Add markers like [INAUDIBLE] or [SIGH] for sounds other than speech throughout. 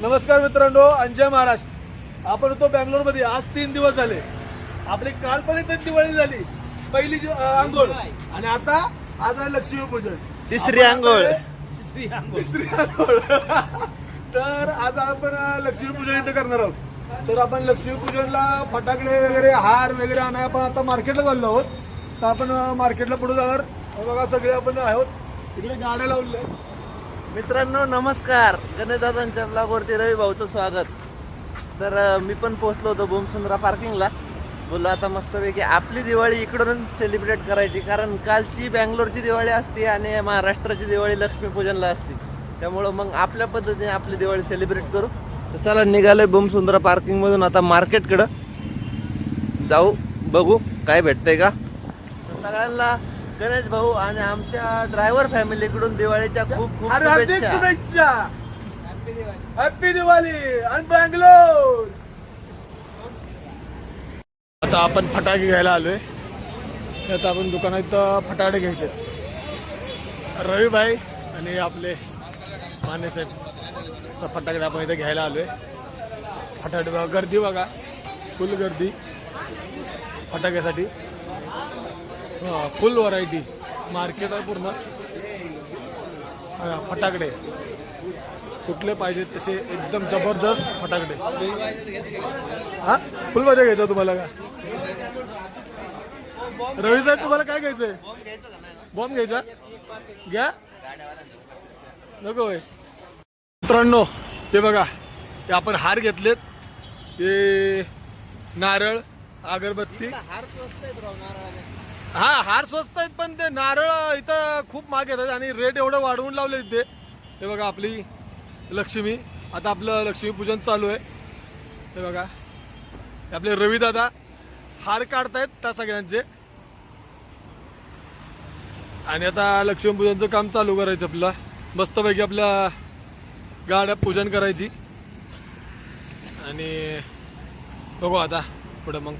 नमस्कार मित्रांनो अंजय महाराष्ट्र. आपण होतो बँगलोरमध्ये. आज तीन दिवस झाले. आपली काल पण इथं दिवाळी झाली. पहिली अं, आंघोळ. आणि आता आज आहे लक्ष्मीपूजन तिसरी आपण आंघोळ. आता- तिसरी आंघोळ. [LAUGHS] तर आज आपण अं, लक्ष्मीपूजन इथं करणार आहोत. तर आपण लक्ष्मीपूजनला फटाकडे वगैरे हार वगैरे आणाय आपण आता मार्केटला चाललो आहोत. तर आपण अं, मार्केटला पुढे जाणार. हे बघा सगळे आपण आहोत. तिकडे गाड्या लावल्या आहेत. मित्रांनो नमस्कार. गणेशदादांच्या ब्लॉगवरती रवी भाऊचं स्वागत. तर मी पण पोहोचलो होतो बोमसुंद्रा पार्किंगला बोललो आता मस्तपैकी आपली दिवाळी इकडून सेलिब्रेट करायची. कारण कालची बँगलोरची दिवाळी असते आणि महाराष्ट्राची दिवाळी लक्ष्मीपूजनला असते. त्यामुळं मग आपल्या पद्धतीने आपली दिवाळी सेलिब्रेट करू. तर चला निघालोय बोमसुंद्रा पार्किंगमधून आता मार्केटकडं जाऊ बघू काय भेटतंय का? तर सगळ्यांना गणेश भाऊ आणि आमच्या ड्रायव्हर फॅमिलीकडून दिवाळीच्या खूप खूप अरे हार्दिक शुभेच्छा. शुभेच्छा. हॅपी दिवाळी आणि बँगलोर आता आपण फटाके घ्यायला आलोय. आता आपण दुकानात फटाके घ्यायचे. रवी भाई आणि आपले माने साहेब. तर फटाकडे आपण इथे घ्यायला आलोय. फटाके बघा गर्दी बघा. फुल गर्दी. फटाक्यासाठी. हां फुल व्हरायटी मार्केट आहे पूर्ण. फटाकडे. कुठले पाहिजेत तसे एकदम जबरदस्त फटाकडे. हा? फुल मजा घ्यायचा तुम्हाला का? रवी साहेब तुम्हाला काय घ्यायचंय? बॉम्ब घ्यायचा? घ्या. नको होय. मित्रांनो हे बघा. हे आपण हार घेतलेत. हे नारळ अगरबत्ती. हार हा हार स्वस्त आहेत पण ते नारळ इथं खूप महाग येतात आणि रेट एवढं वाढवून लावले इथे. हे बघा आपली लक्ष्मी. आता आपलं लक्ष्मी पूजन चालू आहे. हे बघा. आपले रवीदादा हार काढतायत त्या सगळ्यांचे. आणि आता लक्ष्मीपूजनचं काम चालू करायचं आपलं. मस्तपैकी आपल्या गाड्या पूजन करायची. आणि बघू आता पुढं मग.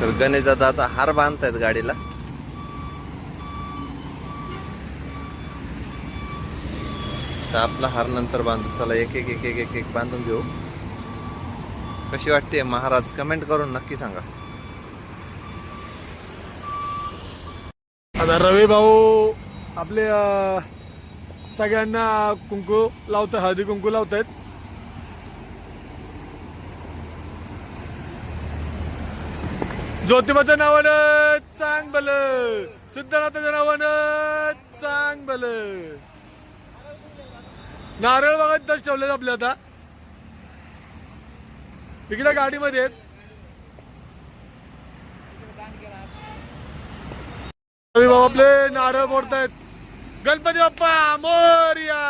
तर गणेश दादा आता हार बांधतायत गाडीला. तर आपला हार नंतर बांधू. चला एक एक एक एक एक एक बांधून घेऊ. कशी वाटते महाराज? कमेंट करून नक्की सांगा. आता रवी भाऊ आपले सगळ्यांना कुंकू लावत हळदी कुंकू लावतायत. ज्योतिबाच्या नावानं चांग बल सिद्धनाथाच्या नावानं चांग बल नारळ बघा तच ठेवलेत आपले आता. इकडे गाडीमध्ये आहेत. आपले नारळ फोडतायत गणपती बाप्पा मोर्या.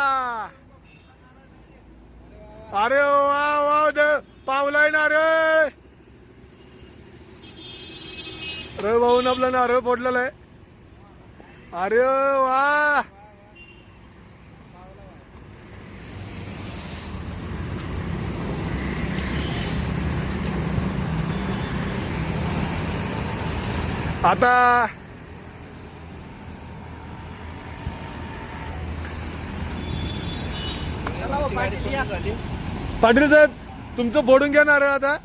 अरे वा वा पावलाय नारळ. रवी भाऊन आपला नारळ फोडलेला आहे. अरे वा. आता पाटील साहेब तुमचं फोडून घ्या नारळ आता.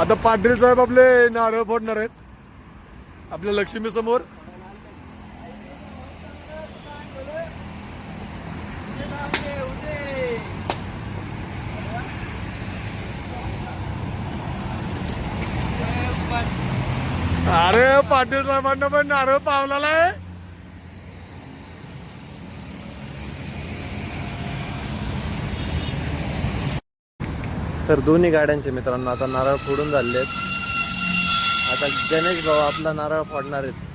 आता पाटील साहेब आपले नारळ फोडणार आहेत. आपल्या लक्ष्मी समोर. अरे पाटील साहेबांना पण नारळ पावलेला आहे. तर दोन्ही गाड्यांचे मित्रांनो आता नारळ फोडून झाले आहेत. आता गणेश भाऊ आपला नारळ फोडणार आहेत.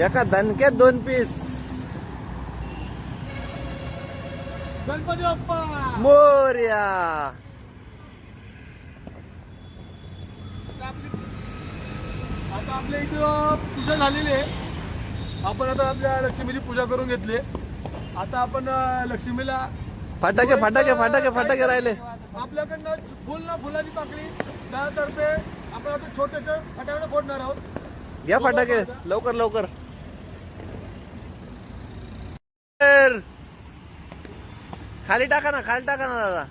एका दणक्यात दोन पीस. गणपती बाप्पा! मोर्या. आता आपल्या इथं पूजा झालेली आहे. आपण आता आपल्या लक्ष्मीची पूजा करून घेतली. आता आपण लक्ष्मीला फटाके फटाके फटाके फटाके राहिले. आपल्याकडनं फुल ना फुलाची पाकळी त्यातर्फे आपण आता छोटेसे फटाकडे फोडणार आहोत. घ्या फटाके लवकर लवकर. खाली टाका ना खाली टाका ना दादा.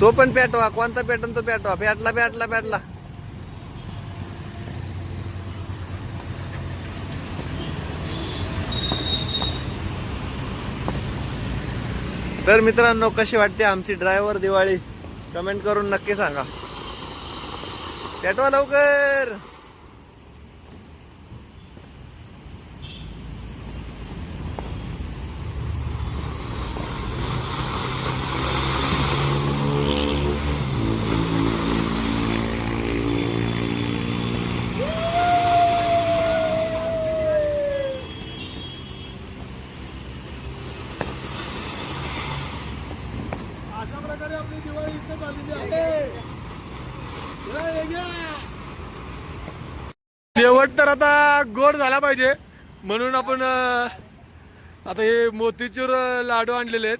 तो पण पेटवा कोणता पेटन तो पेटवा पेटला पेटला पेटला. तर मित्रांनो कशी वाटते आमची ड्रायव्हर दिवाळी? कमेंट करून नक्की सांगा. पेटवा लवकर अशा प्रकारे आपली दिवाळी इथं झालेली आहे जय घ्या. शेवट तर आता गोड झाला पाहिजे. म्हणून आपण आता हे मोतीचूर लाडू आणलेले आहेत.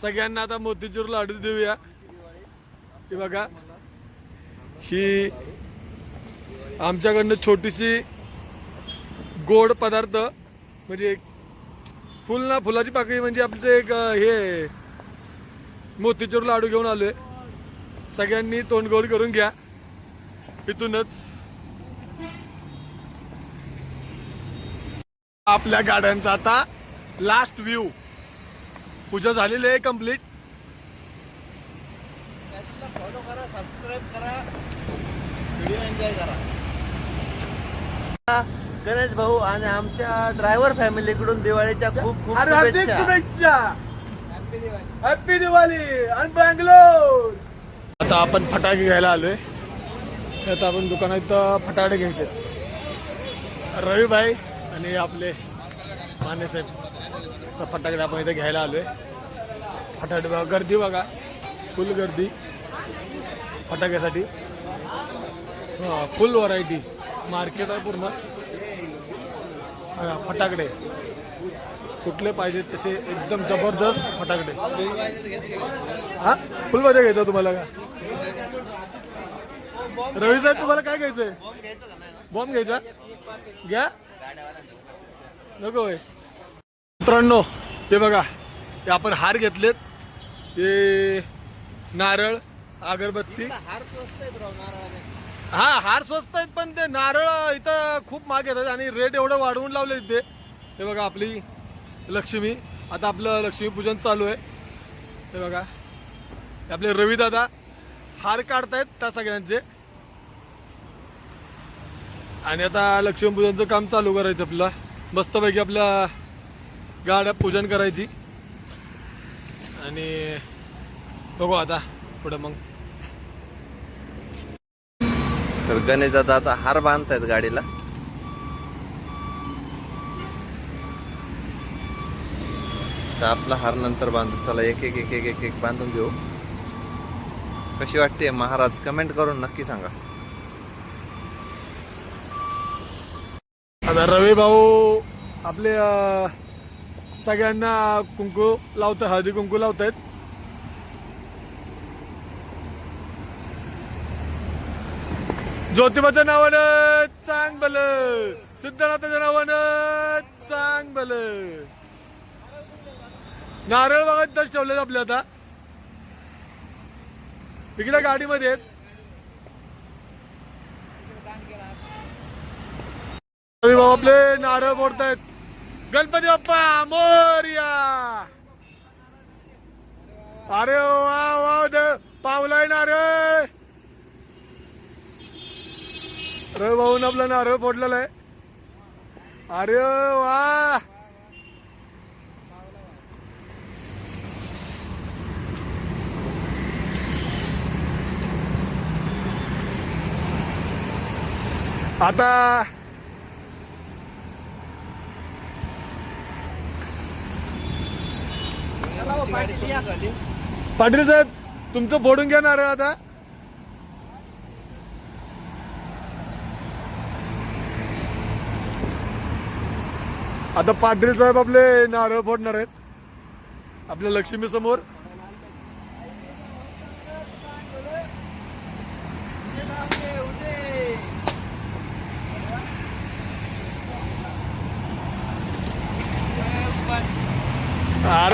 सगळ्यांना आता मोतीचूर लाडू देऊया. हे बघा. ही आमच्याकडनं छोटीशी गोड पदार्थ म्हणजे फुल ना फुलाची पाकळी म्हणजे आपलं एक हे मोतीचूर लाडू घेऊन आलोय. सगळ्यांनी तोंडगोड करून घ्या. इथूनच. आपल्या गाड्यांचा आता लास्ट व्ह्यू पूजा झालेली आहे कंप्लीट फॉलो करा सबस्क्राईब करा. व्हिडिओ एन्जॉय करा. गणेश भाऊ आणि आमच्या ड्रायव्हर फॅमिलीकडून दिवाळीच्या खूप खूप शुभेच्छा. शुभेच्छा. हॅपी दिवाळी आणि बँगलोर आता आपण फटाके घ्यायला आलोय. आता आपण दुकानात फटाके घ्यायचे. रवी भाई आणि आपले माने साहेब तर फटाकडे आपण इथे घ्यायला आलोय. फटाके बघा गर्दी बघा. फुल गर्दी. फटाक्यासाठी. हा फुल व्हरायटी मार्केट आहे पूर्ण. फटाकडे. कुठले पाहिजे तसे एकदम जबरदस्त फटाकडे. हा? फुल मजा घ्यायचा तुम्हाला का? रवी साहेब तुम्हाला काय घ्यायचंय? बॉम्ब घ्यायचा? घ्या. नको होय. मित्रांनो हे बघा हे आपण हार घेतलेत. हे नारळ अगरबत्ती. हार स्वस्त आहेत राव नारळाने. हा हार स्वस्त आहेत पण ते नारळ इथं खूप महाग येतात आणि रेट एवढं वाढवून लावले ते. हे बघा आपली लक्ष्मी. आता आपलं लक्ष्मीपूजन चालू आहे. हे बघा. हे आपले रवी दादा हार काढतायत त्या सगळ्यांचे. आणि आता लक्ष्मीपूजनचं काम चालू करायचं आपलं मस्तपैकी आपल्या गाड्या पूजन करायची. आणि बघू आता पुढे मग. तर गणेश दादा आता हार बांधतायत गाडीला. तर आपला हार नंतर बांधू. चला एक एक एक एक एक एक बांधून घेऊ कशी वाटते महाराज? कमेंट करून नक्की सांगा. आता रवी भाऊ आपले सगळ्यांना कुंकू लावतात हळदी कुंकू लावतायत. ज्योतिबाच्या नावानं चांग बल सिद्धनाथाच्या नावानं चांग बल नारळ बघा तच ठेवलेत आपले आता. इकडे गाडीमध्ये आहेत. आपले नारळ फोडतायत गणपती बाप्पा मोर्या! अरे वा वा दे पावलाय रे! रवी भाऊन आपला नारळ फोडलेलं आहे. अरे वा! आता पाटील साहेब तुमचं फोडून घ्या नारळ आता? आता पाटील साहेब आपले नारळ फोडणार आहेत. आपल्या लक्ष्मी समोर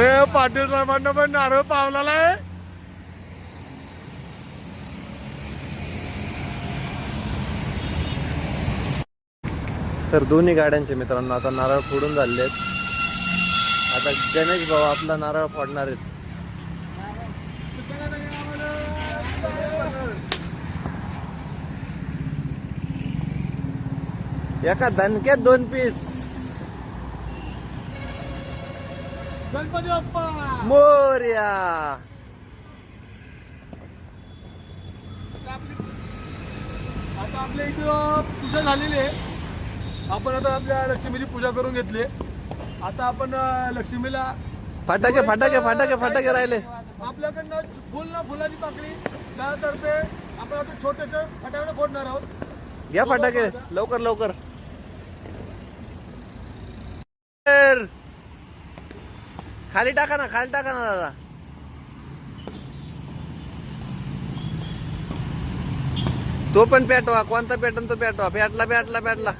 अरे पाटील साहेबांना पण नारळ पावलेला आहे. तर दोन्ही गाड्यांचे मित्रांनो आता नारळ फोडून झाले आहेत. आता गणेश भाऊ आपला नारळ फोडणार आहेत. एका दणक्यात दोन पीस. गणपती बाप्पा! मोर्या! आता आपल्या इथं पूजा झालेली आहे. आपण आता आपल्या लक्ष्मीची पूजा करून घेतली आता आपण लक्ष्मीला फटाके फटाके फटाके फटाके राहिले. आपल्याकडनं फुल ना फुलाची पाकळी त्यातर्फे आपण आता छोटेसे फटाकडे फोडणार आहोत. घ्या फटाके लवकर लवकर तर, खाली टाका ना खाली टाका ना दादा. तो पण पेटवा कोणता पेटन तो पेटवा पेटला पेटला पेटला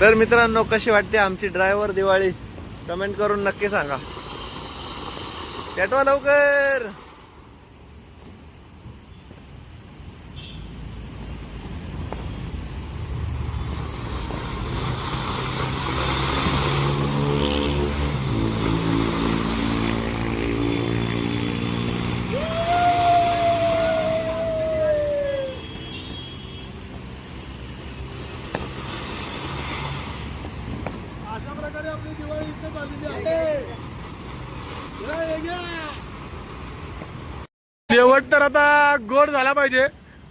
तर मित्रांनो कशी वाटते आमची ड्रायव्हर दिवाळी? कमेंट करून नक्की सांगा. पेटवा लवकर अशा प्रकारे आपली दिवाळी इथं झालेली आहे जय घ्या. शेवट तर आता गोड झाला पाहिजे.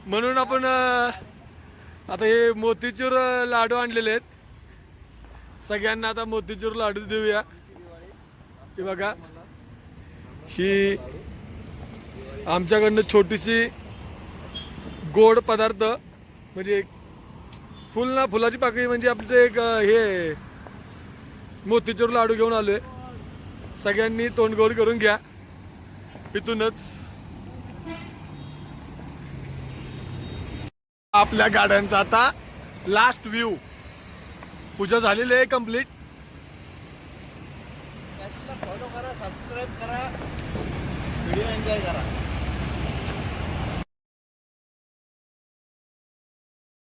म्हणून आपण आता हे मोतीचूर लाडू आणलेले आहेत. सगळ्यांना आता मोतीचूर लाडू देऊया. हे बघा. ही आमच्याकडनं छोटीशी गोड पदार्थ म्हणजे एक फुल ना फुलाची पाकळी म्हणजे आपलं एक हे मोतीचूर लाडू घेऊन आलोय. सगळ्यांनी तोंडगोड करून घ्या. इथूनच. आपल्या गाड्यांचा आता लास्ट व्ह्यू पूजा झालेली आहे कंप्लीट फॉलो करा सबस्क्राईब करा. व्हिडिओ एन्जॉय करा.